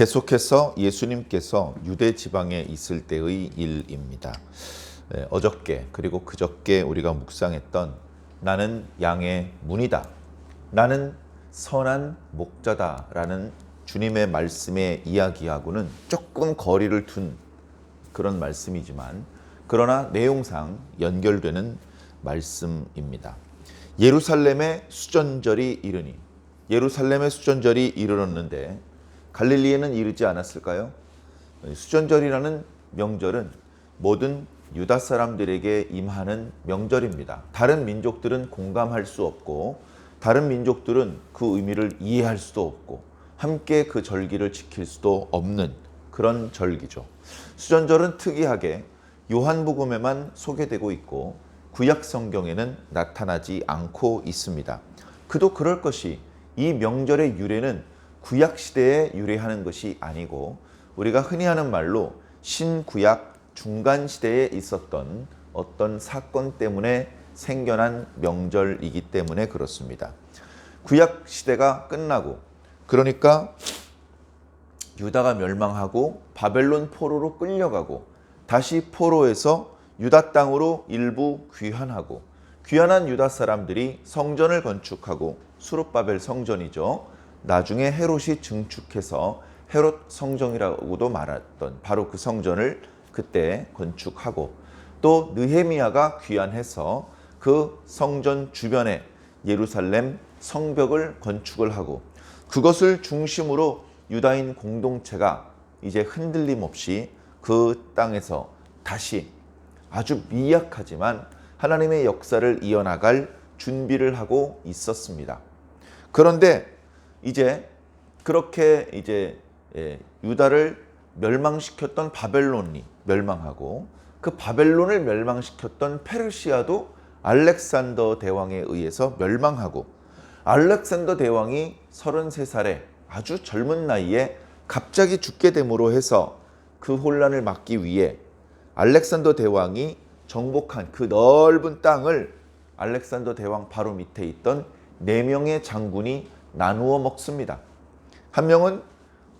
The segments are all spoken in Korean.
계속해서 예수님께서 유대 지방에 있을 때의 일입니다. 네, 어저께 그리고 그저께 우리가 묵상했던 나는 양의 문이다. 나는 선한 목자다라는 주님의 말씀의 이야기하고는 조금 거리를 둔 그런 말씀이지만 그러나 내용상 연결되는 말씀입니다. 예루살렘의 수전절이 이르니 예루살렘의 수전절이 이르렀는데 갈릴리에는 이르지 않았을까요? 수전절이라는 명절은 모든 유다 사람들에게 임하는 명절입니다. 다른 민족들은 공감할 수 없고 다른 민족들은 그 의미를 이해할 수도 없고 함께 그 절기를 지킬 수도 없는 그런 절기죠. 수전절은 특이하게 요한복음에만 소개되고 있고 구약 성경에는 나타나지 않고 있습니다. 그도 그럴 것이 이 명절의 유래는 구약 시대에 유래하는 것이 아니고 우리가 흔히 하는 말로 신구약 중간 시대에 있었던 어떤 사건 때문에 생겨난 명절이기 때문에 그렇습니다. 구약 시대가 끝나고 그러니까 유다가 멸망하고 바벨론 포로로 끌려가고 다시 포로에서 유다 땅으로 일부 귀환하고 귀환한 유다 사람들이 성전을 건축하고 수룹바벨 성전이죠. 나중에 헤롯이 증축해서 헤롯 성정이라고도 말했던 바로 그 성전을 그때 건축하고 또 느헤미야가 귀환해서 그 성전 주변에 예루살렘 성벽을 건축을 하고 그것을 중심으로 유다인 공동체가 이제 흔들림 없이 그 땅에서 다시 아주 미약하지만 하나님의 역사를 이어나갈 준비를 하고 있었습니다. 그런데 이제 그렇게 이제 예, 유다를 멸망시켰던 바벨론이 멸망하고 그 바벨론을 멸망시켰던 페르시아도 알렉산더 대왕에 의해서 멸망하고 알렉산더 대왕이 33살에 아주 젊은 나이에 갑자기 죽게 됨으로 해서 그 혼란을 막기 위해 알렉산더 대왕이 정복한 그 넓은 땅을 알렉산더 대왕 바로 밑에 있던 네 명의 장군이 나누어 먹습니다. 한 명은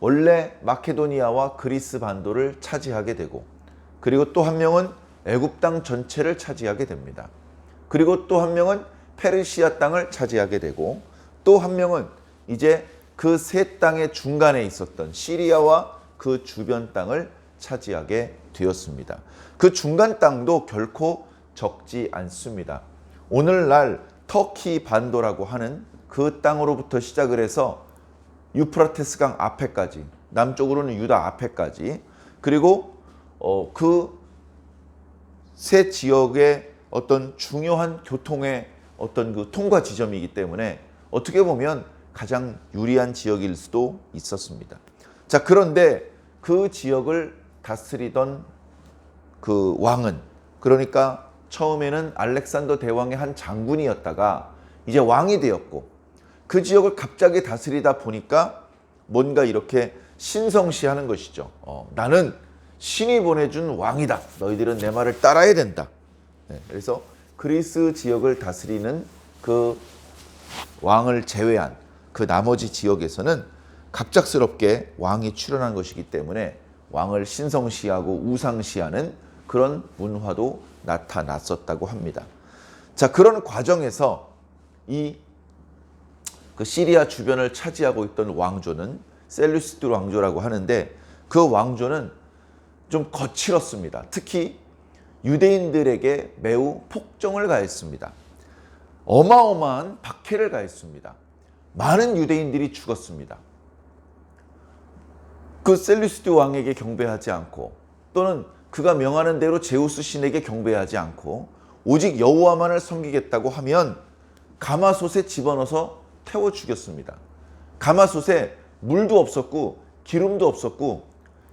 원래 마케도니아와 그리스 반도를 차지하게 되고 그리고 또 한 명은 애굽 땅 전체를 차지하게 됩니다. 그리고 또 한 명은 페르시아 땅을 차지하게 되고 또 한 명은 이제 그 세 땅의 중간에 있었던 시리아와 그 주변 땅을 차지하게 되었습니다. 그 중간 땅도 결코 적지 않습니다. 오늘날 터키 반도라고 하는 그 땅으로부터 시작을 해서 유프라테스강 앞에까지 남쪽으로는 유다 앞에까지 그리고 어, 그세 지역의 어떤 중요한 교통의 어떤 그 통과 지점이기 때문에 어떻게 보면 가장 유리한 지역일 수도 있었습니다. 자 그런데 그 지역을 다스리던 그 왕은 그러니까 처음에는 알렉산더 대왕의 한 장군이었다가 이제 왕이 되었고 그 지역을 갑자기 다스리다 보니까 뭔가 이렇게 신성시하는 것이죠. 어, 나는 신이 보내준 왕이다. 너희들은 내 말을 따라야 된다. 네, 그래서 그리스 지역을 다스리는 그 왕을 제외한 그 나머지 지역에서는 갑작스럽게 왕이 출현한 것이기 때문에 왕을 신성시하고 우상시하는 그런 문화도 나타났었다고 합니다. 자, 그런 과정에서 이 그 시리아 주변을 차지하고 있던 왕조는 셀루시드 왕조라고 하는데 그 왕조는 좀 거칠었습니다. 특히 유대인들에게 매우 폭정을 가했습니다. 어마어마한 박해를 가했습니다. 많은 유대인들이 죽었습니다. 그 셀루시드 왕에게 경배하지 않고 또는 그가 명하는 대로 제우스 신에게 경배하지 않고 오직 여호와만을 섬기겠다고 하면 가마솥에 집어넣어서 태워 죽였습니다. 가마솥에 물도 없었고 기름도 없었고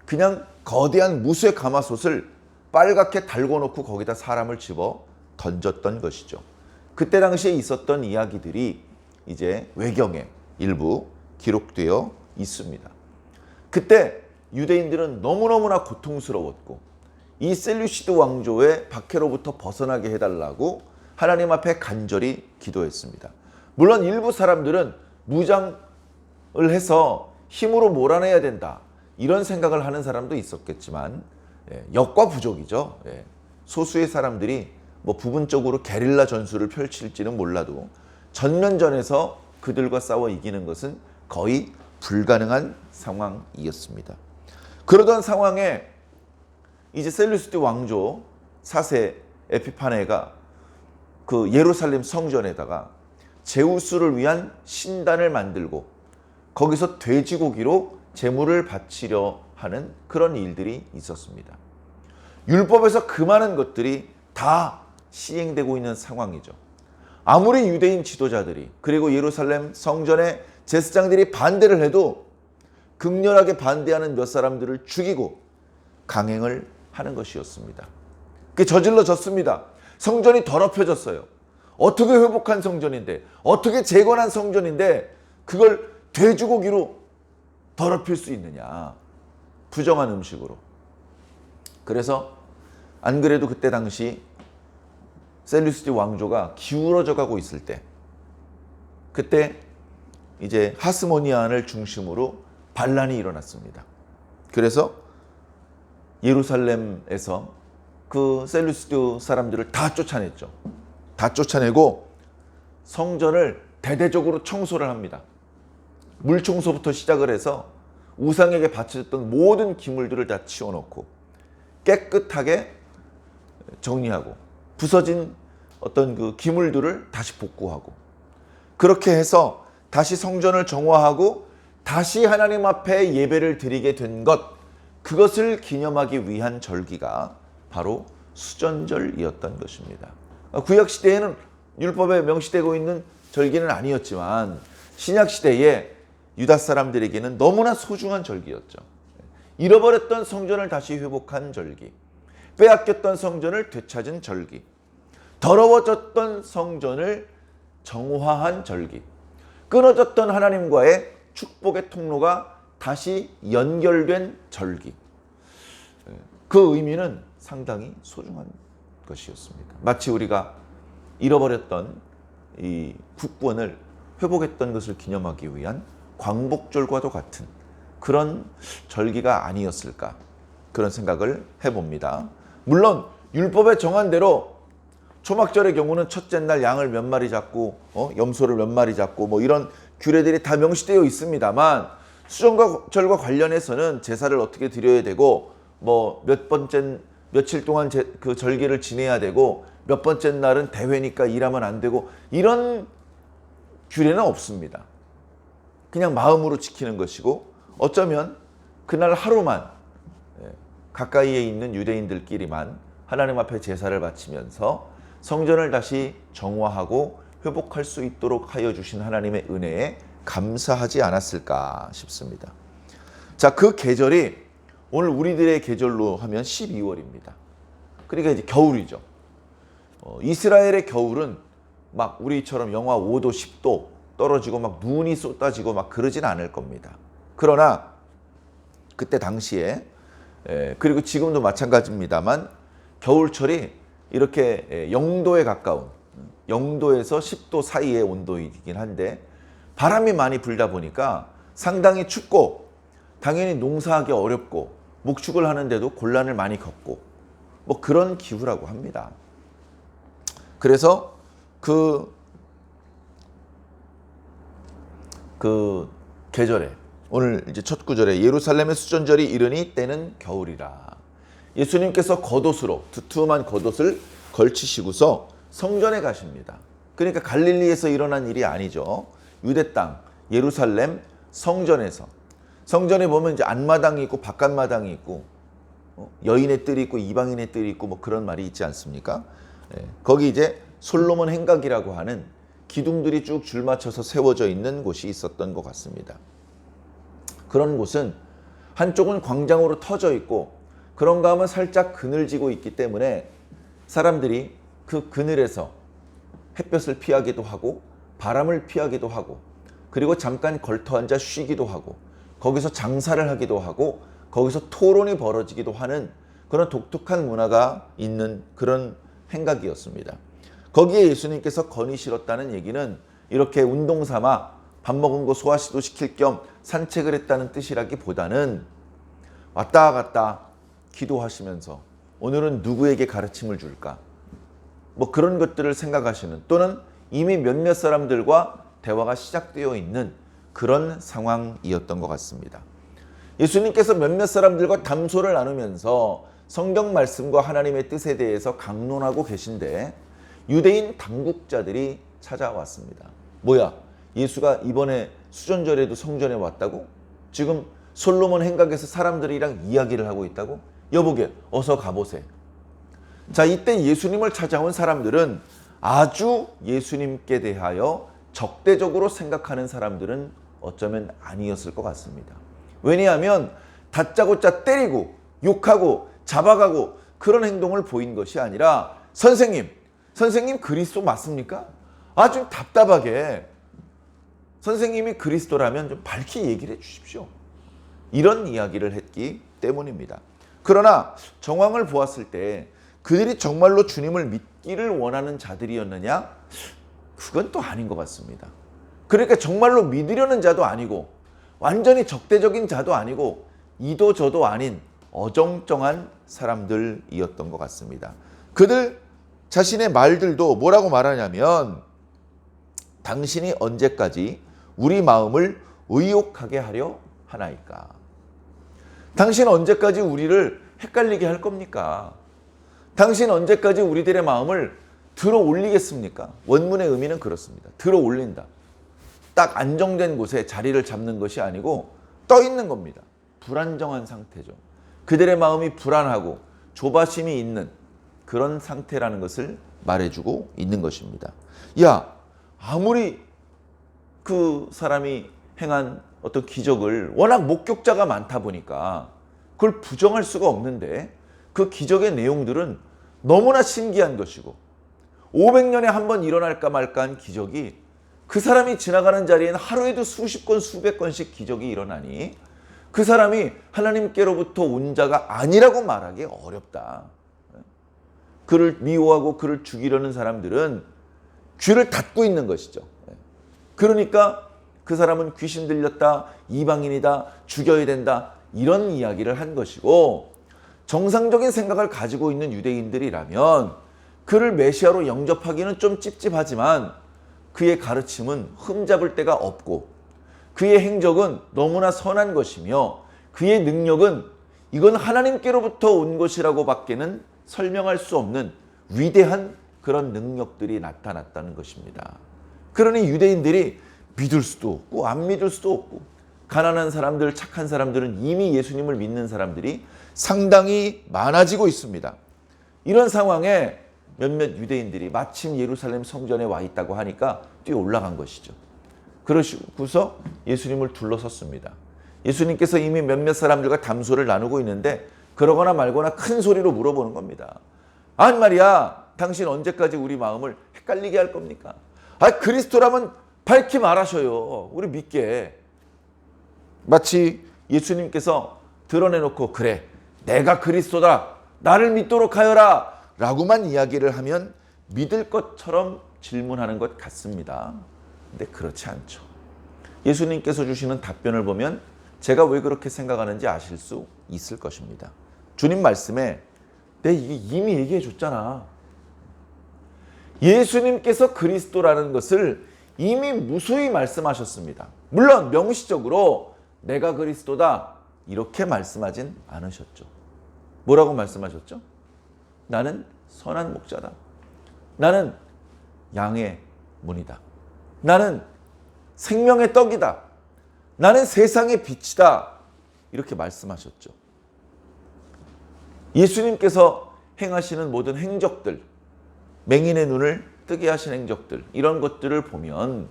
그냥 거대한 무쇠 가마솥을 빨갛게 달궈 놓고 거기다 사람을 집어 던졌던 것이죠. 그때 당시에 있었던 이야기들이 이제 외경에 일부 기록되어 있습니다. 그때 유대인들은 너무너무나 고통스러웠고 이 셀류시드 왕조의 박해로부터 벗어나게 해달라고 하나님 앞에 간절히 기도했습니다. 물론 일부 사람들은 무장을 해서 힘으로 몰아내야 된다. 이런 생각을 하는 사람도 있었겠지만 예, 역과 부족이죠. 예. 소수의 사람들이 뭐 부분적으로 게릴라 전술을 펼칠지는 몰라도 전면전에서 그들과 싸워 이기는 것은 거의 불가능한 상황이었습니다. 그러던 상황에 이제 셀루시드 왕조 4세 에피파네가 그 예루살렘 성전에다가 제우스를 위한 신단을 만들고 거기서 돼지고기로 제물을 바치려 하는 그런 일들이 있었습니다. 율법에서 그 많은 것들이 다 시행되고 있는 상황이죠. 아무리 유대인 지도자들이 그리고 예루살렘 성전의 제사장들이 반대를 해도 극렬하게 반대하는 몇 사람들을 죽이고 강행을 하는 것이었습니다. 그게 저질러졌습니다. 성전이 더럽혀졌어요. 어떻게 회복한 성전인데, 어떻게 재건한 성전인데, 그걸 돼지고기로 더럽힐 수 있느냐. 부정한 음식으로. 그래서 안 그래도 그때 당시 셀루시드 왕조가 기울어져 가고 있을 때, 그때 이제 하스모니안을 중심으로 반란이 일어났습니다. 그래서 예루살렘에서 그 셀루시드 사람들을 다 쫓아냈죠. 다 쫓아내고 성전을 대대적으로 청소를 합니다. 물 청소부터 시작을 해서 우상에게 바쳐졌던 모든 기물들을 다 치워놓고 깨끗하게 정리하고 부서진 어떤 그 기물들을 다시 복구하고 그렇게 해서 다시 성전을 정화하고 다시 하나님 앞에 예배를 드리게 된 것, 그것을 기념하기 위한 절기가 바로 수전절이었던 것입니다. 구약 시대에는 율법에 명시되고 있는 절기는 아니었지만 신약 시대에 유다 사람들에게는 너무나 소중한 절기였죠. 잃어버렸던 성전을 다시 회복한 절기, 빼앗겼던 성전을 되찾은 절기, 더러워졌던 성전을 정화한 절기, 끊어졌던 하나님과의 축복의 통로가 다시 연결된 절기. 그 의미는 상당히 소중한 것이었습니다. 마치 우리가 잃어버렸던 이 국권을 회복했던 것을 기념하기 위한 광복절과도 같은 그런 절기가 아니었을까 그런 생각을 해봅니다. 물론 율법에 정한 대로 초막절의 경우는 첫째 날 양을 몇 마리 잡고 어? 염소를 몇 마리 잡고 뭐 이런 규례들이 다 명시되어 있습니다만 수정절과 관련해서는 제사를 어떻게 드려야 되고 뭐 몇 번째 며칠 동안 제, 그 절기를 지내야 되고 몇 번째 날은 대회니까 일하면 안 되고 이런 규례는 없습니다. 그냥 마음으로 지키는 것이고 어쩌면 그날 하루만 예, 가까이에 있는 유대인들끼리만 하나님 앞에 제사를 바치면서 성전을 다시 정화하고 회복할 수 있도록 하여 주신 하나님의 은혜에 감사하지 않았을까 싶습니다. 자, 그 계절이 오늘 우리들의 계절로 하면 12월입니다. 그러니까 이제 겨울이죠. 어, 이스라엘의 겨울은 막 우리처럼 영하 5도, 10도 떨어지고 막 눈이 쏟아지고 막 그러진 않을 겁니다. 그러나 그때 당시에 에, 그리고 지금도 마찬가지입니다만 겨울철이 이렇게 에, 영도에 가까운 영도에서 10도 사이의 온도이긴 한데 바람이 많이 불다 보니까 상당히 춥고 당연히 농사하기 어렵고 목축을 하는데도 곤란을 많이 겪고 뭐 그런 기후라고 합니다. 그래서 그, 그 계절에 오늘 이제 첫 구절에 예루살렘의 수전절이 이르니 때는 겨울이라. 예수님께서 겉옷으로 두툼한 겉옷을 걸치시고서 성전에 가십니다. 그러니까 갈릴리에서 일어난 일이 아니죠. 유대 땅 예루살렘 성전에서 성전에 보면 이제 안마당이 있고 바깥마당이 있고 어, 여인의 뜰이 있고 이방인의 뜰이 있고 뭐 그런 말이 있지 않습니까? 예, 거기 이제 솔로몬 행각이라고 하는 기둥들이 쭉 줄 맞춰서 세워져 있는 곳이 있었던 것 같습니다. 그런 곳은 한쪽은 광장으로 터져 있고 그런가 하면 살짝 그늘지고 있기 때문에 사람들이 그 그늘에서 햇볕을 피하기도 하고 바람을 피하기도 하고 그리고 잠깐 걸터 앉아 쉬기도 하고 거기서 장사를 하기도 하고 거기서 토론이 벌어지기도 하는 그런 독특한 문화가 있는 그런 행각이었습니다. 거기에 예수님께서 건의 실었다는 얘기는 이렇게 운동 삼아 밥 먹은 거 소화시도 시킬 겸 산책을 했다는 뜻이라기보다는 왔다 갔다 기도하시면서 오늘은 누구에게 가르침을 줄까? 뭐 그런 것들을 생각하시는 또는 이미 몇몇 사람들과 대화가 시작되어 있는 그런 상황이었던 것 같습니다. 예수님께서 몇몇 사람들과 담소를 나누면서 성경 말씀과 하나님의 뜻에 대해서 강론하고 계신데 유대인 당국자들이 찾아왔습니다. 뭐야? 예수가 이번에 수전절에도 성전에 왔다고? 지금 솔로몬 행각에서 사람들이랑 이야기를 하고 있다고? 여보게, 어서 가보세. 자, 이때 예수님을 찾아온 사람들은 아주 예수님께 대하여 적대적으로 생각하는 사람들은 어쩌면 아니었을 것 같습니다. 왜냐하면 다짜고짜 때리고 욕하고 잡아가고 그런 행동을 보인 것이 아니라 선생님, 선생님 그리스도 맞습니까? 아, 좀 답답하게 선생님이 그리스도라면 좀 밝히 얘기를 해 주십시오. 이런 이야기를 했기 때문입니다. 그러나 정황을 보았을 때 그들이 정말로 주님을 믿기를 원하는 자들이었느냐? 그건 또 아닌 것 같습니다. 그러니까 정말로 믿으려는 자도 아니고 완전히 적대적인 자도 아니고 이도 저도 아닌 어정쩡한 사람들이었던 것 같습니다. 그들 자신의 말들도 뭐라고 말하냐면 당신이 언제까지 우리 마음을 의욕하게 하려 하나이까? 당신 언제까지 우리를 헷갈리게 할 겁니까? 당신 언제까지 우리들의 마음을 들어 올리겠습니까? 원문의 의미는 그렇습니다. 들어 올린다. 딱 안정된 곳에 자리를 잡는 것이 아니고 떠 있는 겁니다. 불안정한 상태죠. 그들의 마음이 불안하고 조바심이 있는 그런 상태라는 것을 말해주고 있는 것입니다. 야, 아무리 그 사람이 행한 어떤 기적을 워낙 목격자가 많다 보니까 그걸 부정할 수가 없는데 그 기적의 내용들은 너무나 신기한 것이고 500년에 한 번 일어날까 말까 한 기적이 그 사람이 지나가는 자리에는 하루에도 수십 건 수백 건씩 기적이 일어나니 그 사람이 하나님께로부터 온 자가 아니라고 말하기 어렵다. 그를 미워하고 그를 죽이려는 사람들은 귀를 닫고 있는 것이죠. 그러니까 그 사람은 귀신 들렸다, 이방인이다, 죽여야 된다, 이런 이야기를 한 것이고, 정상적인 생각을 가지고 있는 유대인들이라면 그를 메시아로 영접하기는 좀 찝찝하지만 그의 가르침은 흠잡을 데가 없고 그의 행적은 너무나 선한 것이며 그의 능력은 이건 하나님께로부터 온 것이라고 밖에는 설명할 수 없는 위대한 그런 능력들이 나타났다는 것입니다. 그러니 유대인들이 믿을 수도 없고 안 믿을 수도 없고 가난한 사람들, 착한 사람들은 이미 예수님을 믿는 사람들이 상당히 많아지고 있습니다. 이런 상황에 몇몇 유대인들이 마침 예루살렘 성전에 와 있다고 하니까 뛰어 올라간 것이죠. 그러시고서 예수님을 둘러섰습니다. 예수님께서 이미 몇몇 사람들과 담소를 나누고 있는데 그러거나 말거나 큰 소리로 물어보는 겁니다. 아니 말이야, 당신 언제까지 우리 마음을 헷갈리게 할 겁니까? 아, 그리스도라면 밝히 말하셔요. 우리 믿게. 마치 예수님께서 드러내놓고 그래, 내가 그리스도다. 나를 믿도록 하여라. 라고만 이야기를 하면 믿을 것처럼 질문하는 것 같습니다. 근데 그렇지 않죠. 예수님께서 주시는 답변을 보면 제가 왜 그렇게 생각하는지 아실 수 있을 것입니다. 주님 말씀에 내 이미 얘기해 줬잖아. 예수님께서 그리스도라는 것을 이미 무수히 말씀하셨습니다. 물론 명시적으로 내가 그리스도다 이렇게 말씀하진 않으셨죠. 뭐라고 말씀하셨죠? 나는 선한 목자다. 나는 양의 문이다. 나는 생명의 떡이다. 나는 세상의 빛이다. 이렇게 말씀하셨죠. 예수님께서 행하시는 모든 행적들, 맹인의 눈을 뜨게 하신 행적들, 이런 것들을 보면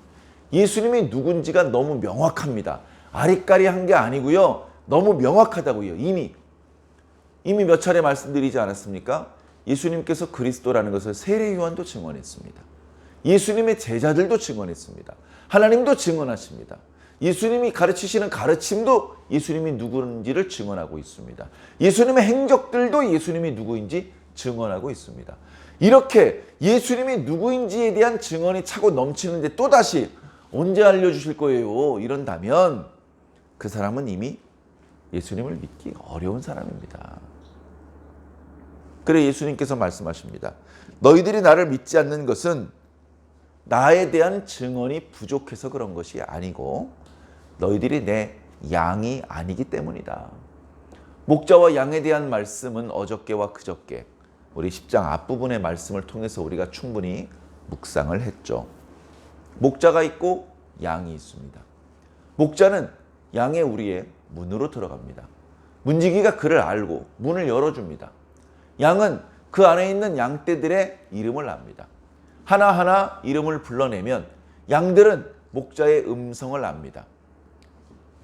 예수님이 누군지가 너무 명확합니다. 아리까리한 게 아니고요. 너무 명확하다고요. 이미. 이미 몇 차례 말씀드리지 않았습니까? 예수님께서 그리스도라는 것을 세례 요한도 증언했습니다. 예수님의 제자들도 증언했습니다. 하나님도 증언하십니다. 예수님이 가르치시는 가르침도 예수님이 누구인지를 증언하고 있습니다. 예수님의 행적들도 예수님이 누구인지 증언하고 있습니다. 이렇게 예수님이 누구인지에 대한 증언이 차고 넘치는데 또다시 언제 알려주실 거예요? 이런다면 그 사람은 이미 예수님을 믿기 어려운 사람입니다. 그래 예수님께서 말씀하십니다. 너희들이 나를 믿지 않는 것은 나에 대한 증언이 부족해서 그런 것이 아니고 너희들이 내 양이 아니기 때문이다. 목자와 양에 대한 말씀은 어저께와 그저께 우리 10장 앞부분의 말씀을 통해서 우리가 충분히 묵상을 했죠. 목자가 있고 양이 있습니다. 목자는 양의 우리의 문으로 들어갑니다. 문지기가 그를 알고 문을 열어줍니다. 양은 그 안에 있는 양떼들의 이름을 압니다. 하나하나 이름을 불러내면 양들은 목자의 음성을 압니다.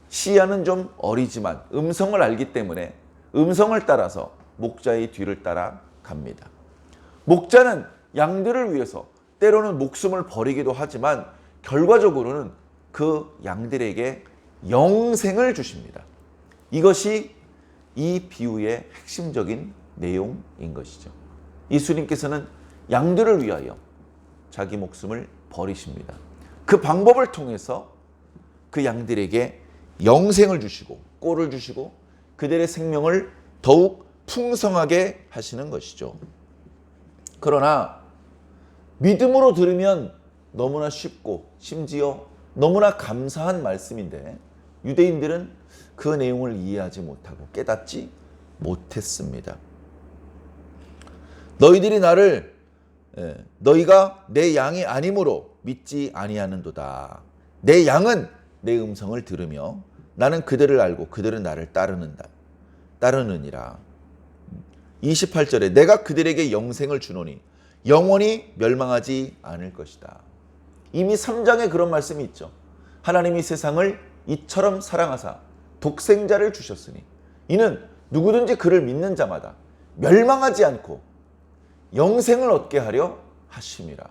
시야는 좀 어리지만 음성을 알기 때문에 음성을 따라서 목자의 뒤를 따라 갑니다. 목자는 양들을 위해서 때로는 목숨을 버리기도 하지만 결과적으로는 그 양들에게 영생을 주십니다. 이것이 이 비유의 핵심적인 내용인 것이죠. 예수님께서는 양들을 위하여 자기 목숨을 버리십니다. 그 방법을 통해서 그 양들에게 영생을 주시고 꼴을 주시고 그들의 생명을 더욱 풍성하게 하시는 것이죠. 그러나 믿음으로 들으면 너무나 쉽고 심지어 너무나 감사한 말씀인데 유대인들은 그 내용을 이해하지 못하고 깨닫지 못했습니다. 너희들이 나를 예, 너희가 내 양이 아니므로 믿지 아니하는도다. 내 양은 내 음성을 들으며 나는 그들을 알고 그들은 나를 따르는다. 따르느니라. 28절에 내가 그들에게 영생을 주노니 영원히 멸망하지 않을 것이다. 이미 3장에 그런 말씀이 있죠. 하나님이 세상을 이처럼 사랑하사 독생자를 주셨으니 이는 누구든지 그를 믿는 자마다 멸망하지 않고 영생을 얻게 하려 하심이라.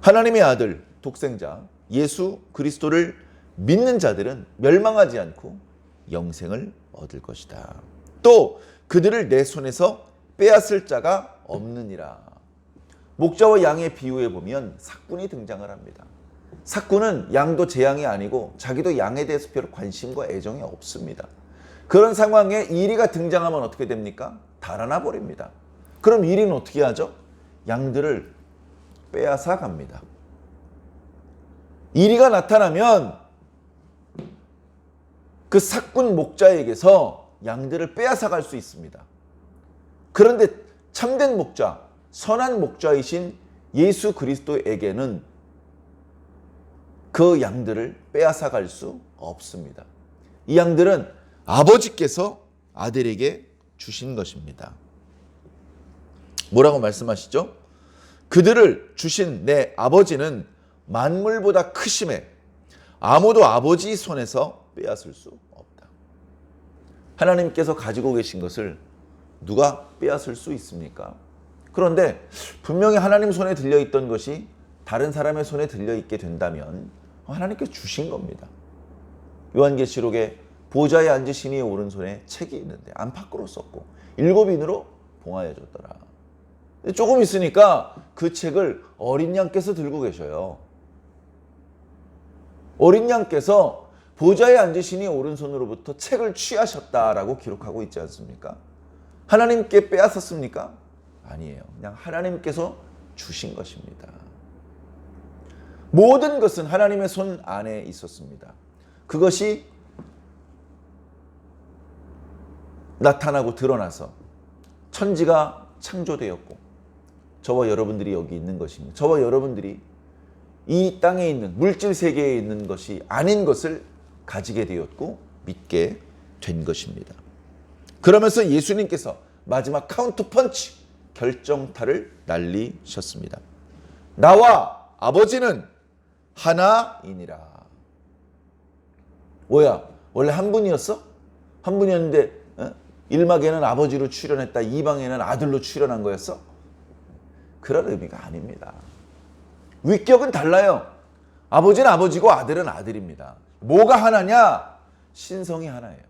하나님의 아들 독생자 예수 그리스도를 믿는 자들은 멸망하지 않고 영생을 얻을 것이다. 또 그들을 내 손에서 빼앗을 자가 없느니라. 목자와 양의 비유에 보면 사꾼이 등장을 합니다. 사꾼은 양도 제 양이 아니고 자기도 양에 대해서 별 관심과 애정이 없습니다. 그런 상황에 이리가 등장하면 어떻게 됩니까? 달아나 버립니다. 그럼 이리는 어떻게 하죠? 양들을 빼앗아 갑니다. 이리가 나타나면 그 사꾼 목자에게서 양들을 빼앗아 갈 수 있습니다. 그런데 참된 목자, 선한 목자이신 예수 그리스도에게는 그 양들을 빼앗아 갈 수 없습니다. 이 양들은 아버지께서 아들에게 주신 것입니다. 뭐라고 말씀하시죠? 그들을 주신 내 아버지는 만물보다 크심에 아무도 아버지 손에서 빼앗을 수 없다. 하나님께서 가지고 계신 것을 누가 빼앗을 수 있습니까? 그런데 분명히 하나님 손에 들려 있던 것이 다른 사람의 손에 들려 있게 된다면 하나님께서 주신 겁니다. 요한계시록에 보좌에 앉으신 이의 오른손에 책이 있는데 안팎으로 썼고 일곱 인으로 봉하여 줬더라. 조금 있으니까 그 책을 어린 양께서 들고 계셔요. 어린 양께서 보좌에 앉으시니 오른손으로부터 책을 취하셨다라고 기록하고 있지 않습니까? 하나님께 빼앗았습니까? 아니에요. 그냥 하나님께서 주신 것입니다. 모든 것은 하나님의 손 안에 있었습니다. 그것이 나타나고 드러나서 천지가 창조되었고 저와 여러분들이 여기 있는 것입니다. 저와 여러분들이 이 땅에 있는 물질 세계에 있는 것이 아닌 것을 가지게 되었고 믿게 된 것입니다. 그러면서 예수님께서 마지막 카운트 펀치 결정타를 날리셨습니다. 나와 아버지는 하나이니라. 뭐야? 원래 한 분이었어? 한 분이었는데 어? 1막에는 아버지로 출연했다. 2방에는 아들로 출연한 거였어? 그런 의미가 아닙니다. 위격은 달라요. 아버지는 아버지고 아들은 아들입니다. 뭐가 하나냐? 신성이 하나예요.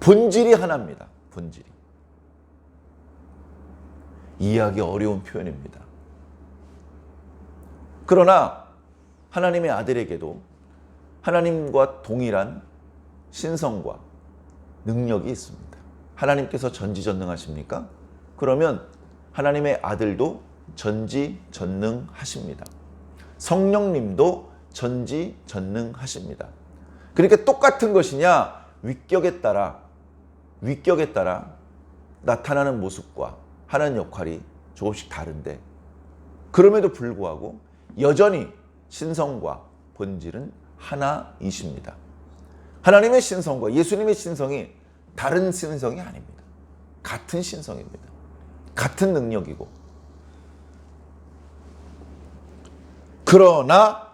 본질이 하나입니다. 본질이. 이해하기 어려운 표현입니다. 그러나 하나님의 아들에게도 하나님과 동일한 신성과 능력이 있습니다. 하나님께서 전지전능하십니까? 그러면 하나님의 아들도 전지전능하십니다. 성령님도 전지전능하십니다. 그러니까 똑같은 것이냐? 위격에 따라 위격에 따라 나타나는 모습과 하는 역할이 조금씩 다른데 그럼에도 불구하고 여전히 신성과 본질은 하나이십니다. 하나님의 신성과 예수님의 신성이 다른 신성이 아닙니다. 같은 신성입니다. 같은 능력이고. 그러나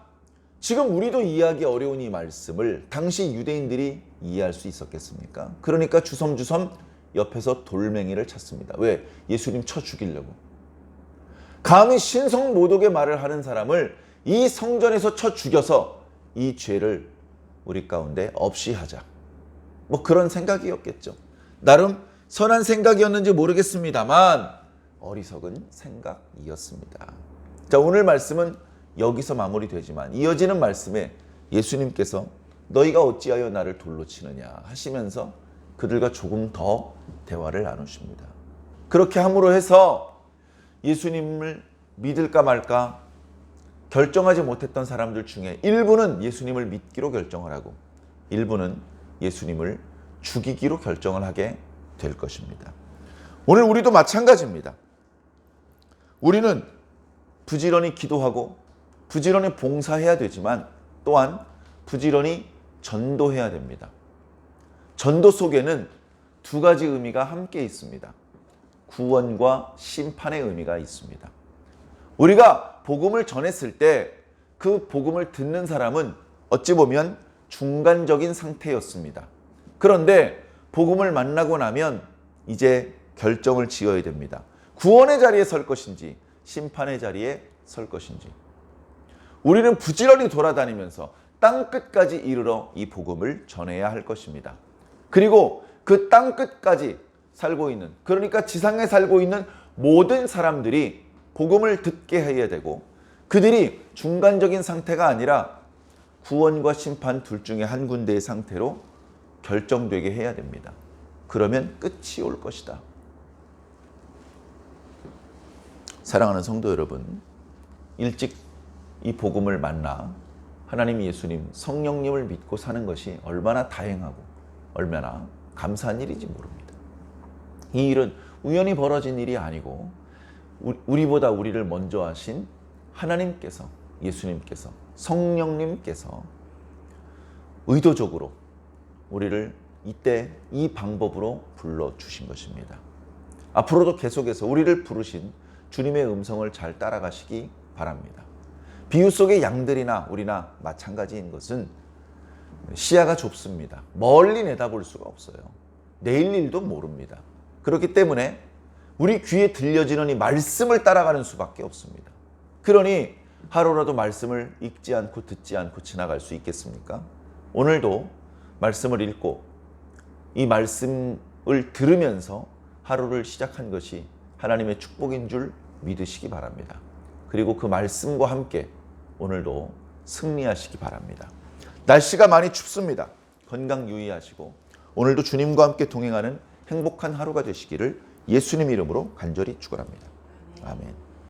지금 우리도 이해하기 어려운 이 말씀을 당시 유대인들이 이해할 수 있었겠습니까? 그러니까 주섬주섬 옆에서 돌멩이를 찾습니다. 왜? 예수님 쳐 죽이려고. 감히 신성 모독의 말을 하는 사람을 이 성전에서 쳐 죽여서 이 죄를 우리 가운데 없이 하자. 뭐 그런 생각이었겠죠. 나름 선한 생각이었는지 모르겠습니다만 어리석은 생각이었습니다. 자, 오늘 말씀은 여기서 마무리되지만 이어지는 말씀에 예수님께서 너희가 어찌하여 나를 돌로 치느냐 하시면서 그들과 조금 더 대화를 나누십니다. 그렇게 함으로 해서 예수님을 믿을까 말까 결정하지 못했던 사람들 중에 일부는 예수님을 믿기로 결정을 하고 일부는 예수님을 죽이기로 결정을 하게 될 것입니다. 오늘 우리도 마찬가지입니다. 우리는 부지런히 기도하고 부지런히 봉사해야 되지만 또한 부지런히 전도해야 됩니다. 전도 속에는 두 가지 의미가 함께 있습니다. 구원과 심판의 의미가 있습니다. 우리가 복음을 전했을 때 그 복음을 듣는 사람은 어찌 보면 중간적인 상태였습니다. 그런데 복음을 만나고 나면 이제 결정을 지어야 됩니다. 구원의 자리에 설 것인지 심판의 자리에 설 것인지. 우리는 부지런히 돌아다니면서 땅 끝까지 이르러 이 복음을 전해야 할 것입니다. 그리고 그 땅 끝까지 살고 있는 그러니까 지상에 살고 있는 모든 사람들이 복음을 듣게 해야 되고 그들이 중간적인 상태가 아니라 구원과 심판 둘 중에 한 군데의 상태로 결정되게 해야 됩니다. 그러면 끝이 올 것이다. 사랑하는 성도 여러분, 일찍 이 복음을 만나 하나님 예수님, 성령님을 믿고 사는 것이 얼마나 다행하고 얼마나 감사한 일인지 모릅니다. 이 일은 우연히 벌어진 일이 아니고 우리보다 우리를 먼저 하신 하나님께서 예수님께서 성령님께서 의도적으로 우리를 이때 이 방법으로 불러 주신 것입니다. 앞으로도 계속해서 우리를 부르신 주님의 음성을 잘 따라가시기 바랍니다. 비유 속의 양들이나 우리나 마찬가지인 것은 시야가 좁습니다. 멀리 내다볼 수가 없어요. 내일 일도 모릅니다. 그렇기 때문에 우리 귀에 들려지는 이 말씀을 따라가는 수밖에 없습니다. 그러니 하루라도 말씀을 읽지 않고 듣지 않고 지나갈 수 있겠습니까? 오늘도 말씀을 읽고 이 말씀을 들으면서 하루를 시작한 것이 하나님의 축복인 줄 믿으시기 바랍니다. 그리고 그 말씀과 함께 오늘도 승리하시기 바랍니다. 날씨가 많이 춥습니다. 건강 유의하시고 오늘도 주님과 함께 동행하는 행복한 하루가 되시기를 예수님 이름으로 간절히 축원합니다. 아멘.